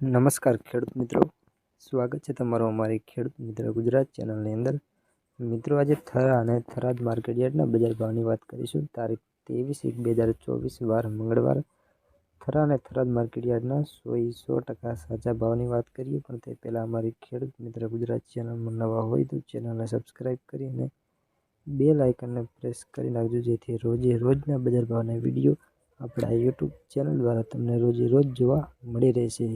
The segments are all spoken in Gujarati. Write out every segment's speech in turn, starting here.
નમસ્કાર ખેડૂત મિત્રો. સ્વાગત છે તમારું અમારી ખેડૂત મિત્ર ગુજરાત ચેનલની અંદર. મિત્રો, આજે થરા અને થરાદ માર્કેટ યાર્ડના બજાર ભાવની વાત કરીશું. તારીખ ત્રેવીસ એક બે હજાર ચોવીસ, વાર મંગળવાર. થરા અને થરાદ માર્કેટ યાર્ડના સો સો ટકા સાચા ભાવની વાત કરીએ, પણ તે પહેલાં અમારી ખેડૂત મિત્ર ગુજરાત ચેનલમાં નવા હોય તો ચેનલને સબસ્ક્રાઈબ કરી અને બે લાઇકનને પ્રેસ કરી નાખજો, જેથી રોજે રોજના બજાર ભાવના વીડિયો આપણા યુટ્યુબ ચેનલ દ્વારા તમને રોજે રોજ જોવા મળી રહેશે.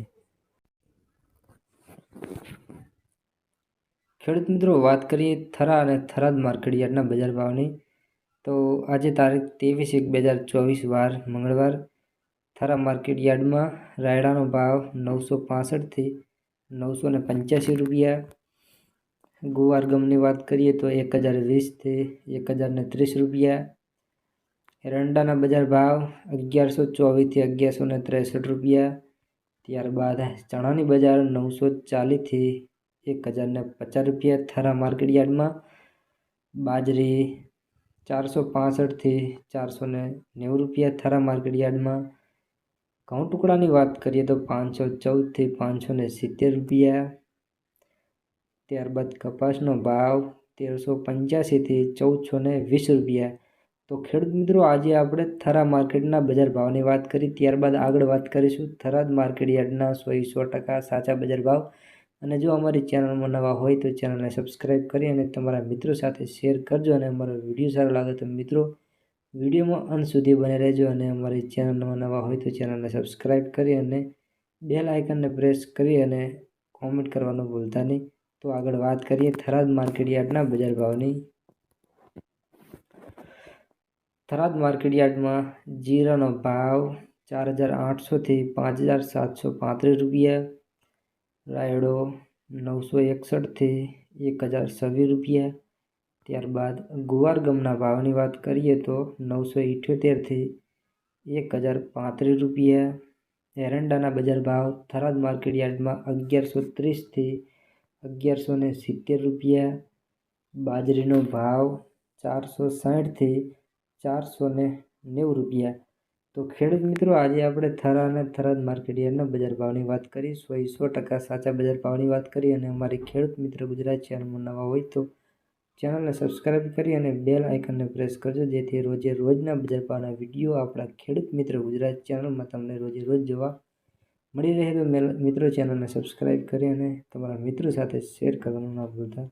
ખેડૂત મિત્રો, વાત કરીએ થરા અને થરાદ માર્કેટ યાર્ડના બજાર ભાવની. તો આજે તારીખ ત્રેવીસ એક બે હજાર ચોવીસ વાર, મંગળવાર, થરા માર્કેટ યાર્ડમાં રાયડાનો ભાવ નવસો પાસઠથી નવસો ને પંચ્યાસી રૂપિયા. ગુવાર ગમની વાત કરીએ તો એક હજાર વીસથી એક હજાર ને ત્રીસ રૂપિયા. એરંડાના બજાર ભાવ અગિયારસો ચોવીસથી અગિયારસો ત્રેસઠ રૂપિયા. ત્યારબાદ ચણાની બજાર નવસો ચાલીસથી એક હજારને પચાસ રૂપિયા થરા માર્કેટ યાર્ડમાં. બાજરી ચારસો પાસઠથી ચારસો ને નેવું રૂપિયા થરા માર્કેટ યાર્ડમાં. ઘઉં ટુકડાની વાત કરીએ તો પાંચસો ચૌદથી પાંચસો ને સિત્તેર રૂપિયા. ત્યારબાદ કપાસનો ભાવ તેરસો પંચ્યાસીથી ચૌદસો ને વીસ રૂપિયા. તો ખેડૂત મિત્રો, આજે આપણે થરા માર્કેટના બજાર ભાવની વાત કરી. ત્યારબાદ આગળ વાત કરીશું થરાદ માર્કેટ યાર્ડના સો સો ટકા સાચા બજાર ભાવ. અને જો અમારી ચેનલમાં નવા હોય તો ચેનલને સબસ્ક્રાઈબ કરી અને તમારા મિત્રો સાથે શેર કરજો અને અમારો વીડિયો સારો લાગે તો મિત્રો વિડીયોમાં અંત સુધી બને રહેજો અને અમારી ચેનલમાં નવા હોય તો ચેનલને સબસ્ક્રાઈબ કરી અને બેલ આઇકનને પ્રેસ કરી અને કોમેન્ટ કરવાનું ભૂલતા નહીં. તો આગળ વાત કરીએ થરાદ માર્કેટ યાર્ડના બજાર ભાવની. થરાદ માર્કેટ યાર્ડમાં જીરાનો ભાવ ચાર હજાર આઠસોથી પાંચ હજાર સાતસો પાંત્રીસ રૂપિયા રાયડો નવસો એકસઠથી એક હજાર છવ્વીસ રૂપિયા. ત્યારબાદ ગુવાર ગમના ભાવની વાત કરીએ તો નવસો ઇઠ્યોતેરથી એક હજાર પાંત્રીસ રૂપિયા. એરંડાના બજાર ભાવ થરાદ માર્કેટ યાર્ડમાં અગિયારસો ત્રીસથી અગિયારસો ને સિત્તેર રૂપિયા. બાજરીનો ભાવ ચારસો સાઠથી ચારસો ને નેવું રૂપિયા. તો ખેડૂત મિત્રો, આજે આપણે થરા અને થરાદ માર્કેટ યાર્ડના બજાર ભાવની વાત કરી સો સો ટકા સાચા બજાર ભાવની વાત કરી અને અમારી ખેડૂત મિત્ર ગુજરાત ચેનલમાં નવા હોય તો ચેનલને સબસ્ક્રાઈબ કરી અને બેલ આઇકનને પ્રેસ કરજો, જેથી રોજે રોજના બજાર ભાવના વીડિયો આપણા ખેડૂત મિત્ર ગુજરાત ચેનલમાં તમને રોજે રોજ જોવા મળી રહે. તો મિત્રો, ચેનલને સબસ્ક્રાઈબ કરી અને તમારા મિત્રો સાથે શેર કરવાનું ના ભૂલતા